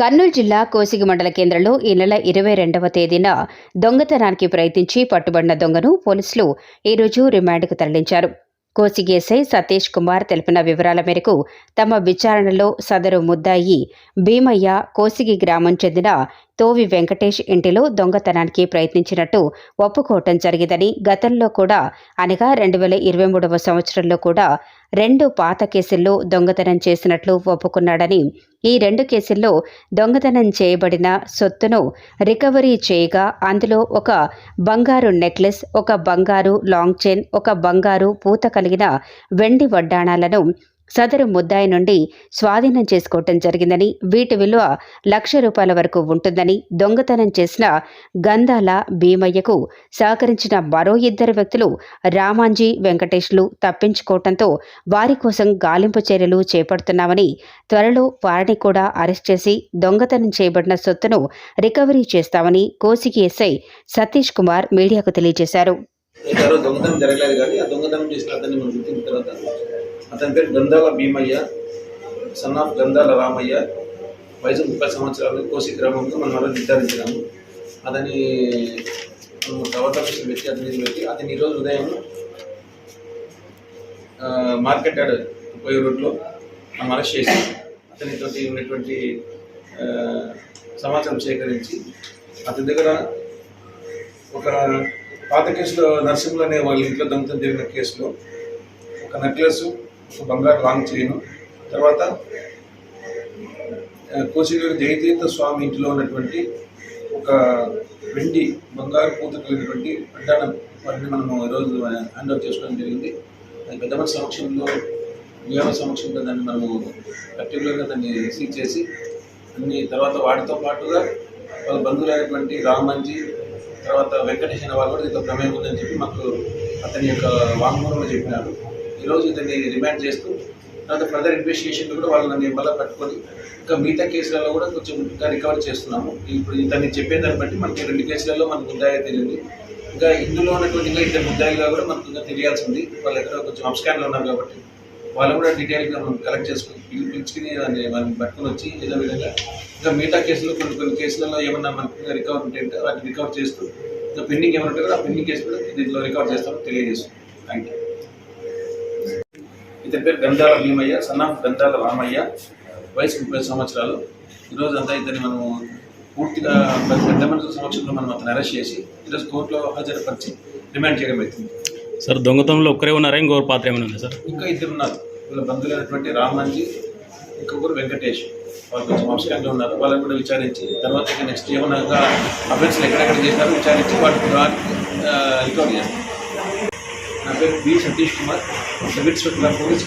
కర్నూలు జిల్లా కోసిగి మండల కేంద్రంలో ఈ నెల ఇరవై రెండవ తేదీన దొంగతనానికి ప్రయత్నించి పట్టుబడిన దొంగను పోలీసులు ఈరోజు రిమాండ్కు తరలించారు. కోసిగి ఎస్ఐ సతీష్ కుమార్ తెలిపిన వివరాల మేరకు తమ విచారణలో సదరు ముద్దాయి భీమయ్య కోసిగి గ్రామం చెందిన తోవి వెంకటేష్ ఇంటిలో దొంగతనానికి ప్రయత్నించినట్టు ఒప్పుకోవటం జరిగిందని గతంలో కూడా అనగా రెండు వేల ఇరవై మూడవ సంవత్సరంలో కూడా రెండు పాత కేసుల్లో దొంగతనం చేసినట్లు ఒప్పుకున్నాడని ఈ రెండు కేసుల్లో దొంగతనం చేయబడిన సొత్తును రికవరీ చేయగా అందులో ఒక బంగారు నెక్లెస్ ఒక బంగారు లాంగ్ చైన్ ఒక బంగారు పూత కలిగిన వెండి వడ్డాణాలను సదరు ముద్దాయి నుండి స్వాధీనం చేసుకోవటం జరిగిందని వీటి విలువ లక్ష రూపాయల వరకు ఉంటుందని దొంగతనం చేసిన గంధాల భీమయ్యకు సహకరించిన మరో ఇద్దరు వ్యక్తులు రామాంజీ వెంకటేష్లు తప్పించుకోవటంతో వారి కోసం గాలింపు చర్యలు చేపడుతున్నామని త్వరలో వారిని కూడా అరెస్ట్ చేసి దొంగతనం చేయబడిన సొత్తును రికవరీ చేస్తామని కోసికి ఎస్ఐ సతీష్ కుమార్ మీడియాకు తెలియజేశారు. దొంగతనం జరగలేదు కానీ ఆ దొంగతనం చేసిన అతన్ని మనం తర్వాత అతని పేరు గంధాల భీమయ్య సన్ ఆఫ్ గంధాల రామయ్య. వయసు ముప్పై సంవత్సరాలు కోసి గ్రామంలో మనం అలా నిర్ధారించినాము. అతని మనము టవర్ పెట్టి అతని పెట్టి అతని ఈరోజు ఉదయం మార్కెట్ యాడ్ పోయే రోడ్లో మనం అరెస్ట్ చేసి అతనితోటి ఉన్నటువంటి సమాచారం సేకరించి అతని దగ్గర ఒక పాత కేసులో నర్సింహులు అనే వాళ్ళ ఇంట్లో దొంగతనం జరిగిన కేసులో ఒక నెక్లెస్ శుభంగా బంగారు లాంగ్ చేయను. తర్వాత ఆ, జయతీర్థ స్వామి ఇంటిలో ఉన్నటువంటి ఒక వెండి బంగారు పూత కలిగినటువంటి అడ్డానం వాటిని మనము ఈరోజు హ్యాండ్ ఓవర్ చేసుకోవడం జరిగింది. అది పెద్ద సమక్షంలో నియమ సమక్షంలో దాన్ని మనము పర్టికులర్గా దాన్ని సీజ్ చేసి అన్ని తర్వాత వాటితో పాటుగా వాళ్ళ బంధువులైనటువంటి రామంజీ తర్వాత వెంకటేశ్వర వాళ్ళు కూడా దీంతో ప్రమేయం ఉందని చెప్పి మాకు అతని యొక్క వాంగ్మూలంలో చెప్పినారు. ఈరోజు ఇతన్ని రిమాండ్ చేస్తూ తర్వాత ఫర్దర్ ఇన్వెస్టిగేషన్ కూడా వాళ్ళు నన్ను మళ్ళీ పట్టుకొని ఇంకా మిగతా కేసులలో కూడా కొంచెం ఇంకా రికవర్ చేస్తున్నాము. ఇప్పుడు ఇతన్ని చెప్పేదాన్ని బట్టి మనకి రెండు కేసులలో మనకు ముద్దాయి తెలియదు. ఇంకా ఇందులో ఉన్నటువంటి ఇంకా ఇద్దరు ముద్దాయిలుగా కూడా మనకు ఇంకా తెలియాల్సి ఉంది. వాళ్ళు ఎక్కడ కొంచెం అబ్స్కాన్లో ఉన్నారు కాబట్టి వాళ్ళు కూడా డీటెయిల్గా మనం కలెక్ట్ చేసుకుని పిలుచుకుని దాన్ని మనం పట్టుకుని వచ్చి ఏదో విధంగా ఇంకా మిగతా కేసులు కొన్ని కొన్ని కేసులలో ఏమన్నా మనకు రికవర్ ఉంటే వాటిని రికవర్ చేస్తూ ఇంకా పెండింగ్ ఏమైనా ఉంటే కూడా ఆ పెండింగ్ కేసు కూడా దీంట్లో రికవర్ చేస్తామని తెలియజేస్తాం థ్యాంక్ యూ ఇతని పేరు గంధాల భీమయ్య సన్ ఆఫ్ గంధాల రామయ్య. వయసు ముప్పై సంవత్సరాలు. ఈరోజు అంతా ఇతన్ని మనము పూర్తిగా పెద్ద మనుషుల సమక్షంలో మనం అతను అరెస్ట్ చేసి ఈరోజు కోర్టులో హాజరుపరిచి రిమాండ్ చేయడం అవుతుంది సార్ దొంగతనంలో ఒక్కరే ఉన్నారా? ఇంకొకరు పాత్ర ఏమైనా ఉందా సార్? ఇంకా ఇద్దరు ఉన్నారు. వీళ్ళ బంధువులైనటువంటి రామాంజీ ఇంకొకరు వెంకటేష్. వాళ్ళు కొంచెం అవసరంగా ఉన్నారు. వాళ్ళని కూడా విచారించి తర్వాత ఇక నెక్స్ట్ ఏమన్నా అఫెన్స్లు ఎక్కడెక్కడ చేశారో విచారించి వాటికి రికవర్ చేస్తారు. నా పేరు B Satish Kumar sub inspector of police